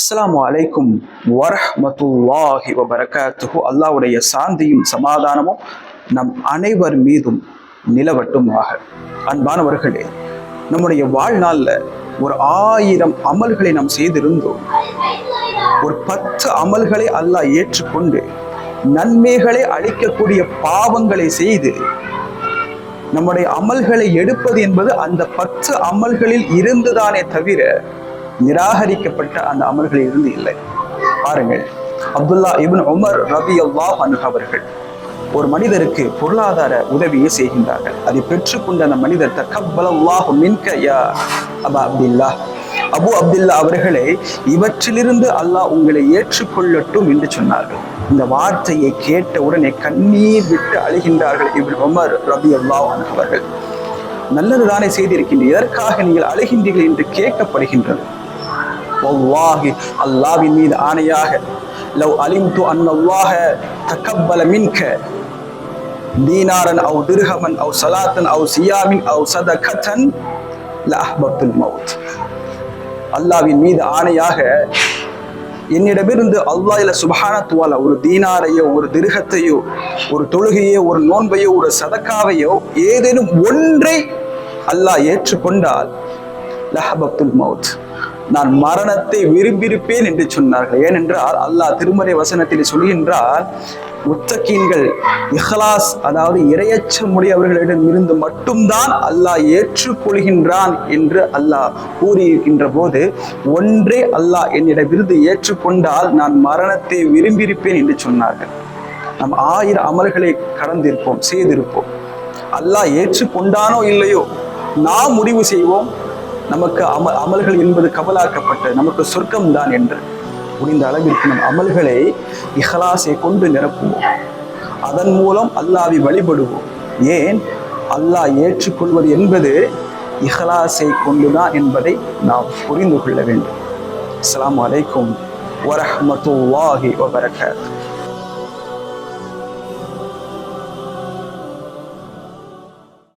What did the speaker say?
அஸ்ஸலாமு அலைக்கும் வரஹமத்துல்லாஹி வபரகாத்துஹு. அல்லாவுடைய சாந்தியும் சமாதானமும் நம் அனைவர் மீதும் நிலவட்டுமாக. அன்பானவர்களே நம்முடைய வாழ்நாளில் ஒரு ஆயிரம் அமல்களை நாம் செய்திருந்தோம். ஒரு பத்து அமல்களை அல்லாஹ் ஏற்றுக்கொண்டு நன்மைகளை அளிக்கக்கூடிய பாவங்களை செய்து நம்முடைய அமல்களை எடுப்பது என்பது அந்த பத்து அமல்களில் இருந்துதானே தவிர நிராகரிக்கப்பட்ட அந்த அமல்களில் இருந்து இல்லை. பாருங்கள் அப்துல்லா இபின் உமர் ரபி அல்லா அவர்கள் ஒரு மனிதருக்கு பொருளாதார உதவியை செய்கின்றார்கள். அதை பெற்றுக்கொண்ட அந்த மனிதர் தக்கபலல்லாஹு மின்க யா அபா அப்துல்லா. அபு அப்துல்லா அவர்களே இவற்றிலிருந்து அல்லாஹ் உங்களை ஏற்றுக்கொள்ளட்டும் என்று சொன்னார்கள். இந்த வார்த்தையை கேட்ட உடனே கண்ணீர் விட்டு அழுகின்றார்கள் இவன் உமர் ரபி அல்லாஹ் அவர்கள். நல்லதுதானே செய்திருக்கின்ற எதற்காக நீங்கள் அழுகின்றீர்கள்? என்று கேட்கப்படுகின்றது. வல்லாஹி அல்லாவின் மீது ஆணையாக லவ் அலிம்து அன்னல்லாஹ தக்கப்பல மின்க தீனாரன் அவு திருஹமன் அவு சலாத்தன் அவு சியாமின் அவு சதகத்தன் லஹ்பத்துல் மவுத். அல்லாவின் மீது ஆணையாக என்னிடமிருந்து அல்லாஹ் இல்ல சுபஹானத்துவால ஒரு தீனாரையோ ஒரு திருகத்தையோ ஒரு தொழுகையோ ஒரு நோன்பையோ ஒரு சதக்காவையோ ஏதேனும் ஒன்றை அல்லாஹ் ஏற்றுக்கொண்டால் லஹபத்துல் மவுத். நான் மரணத்தை விரும்பியிருப்பேன் என்று சொன்னார்கள். ஏனென்றால் அல்லாஹ் திருமறை வசனத்தில் சொல்கின்றால் முத்தகீன்கள் இஹ்லாஸ் அதாவது இரையச்சமுடையவர்களிடம் இருந்து மட்டும்தான் அல்லாஹ் ஏற்றுக்கொள்கின்றான் என்று அல்லாஹ் கூறியிருக்கின்ற போது ஒன்றே அல்லாஹ் என்னிடமிருந்து ஏற்றுக்கொண்டால் நான் மரணத்தை விரும்பியிருப்பேன் என்று சொன்னார்கள். நாம் ஆயிரம் அமல்களை கடந்திருப்போம் செய்திருப்போம். அல்லாஹ் ஏற்றுக்கொண்டானோ இல்லையோ நாம் முடிவு செய்வோம் நமக்கு அம அமல்கள் என்பது கவலாக்கப்பட்ட நமக்கு சொர்க்கம் தான் என்று முடிந்த அளவிற்கு நம் அமல்களை இஹலாசை கொண்டு நிரப்புவோம். அதன் மூலம் அல்லாவை வழிபடுவோம். ஏன்? அல்லாஹ் ஏற்றுக்கொள்வது என்பது இஹலாசை கொண்டுதான் என்பதை நாம் புரிந்து கொள்ள வேண்டும். அஸ்ஸலாமு அலைக்கும் வரஹ்மத்துல்லாஹி வபரகாத்துஹு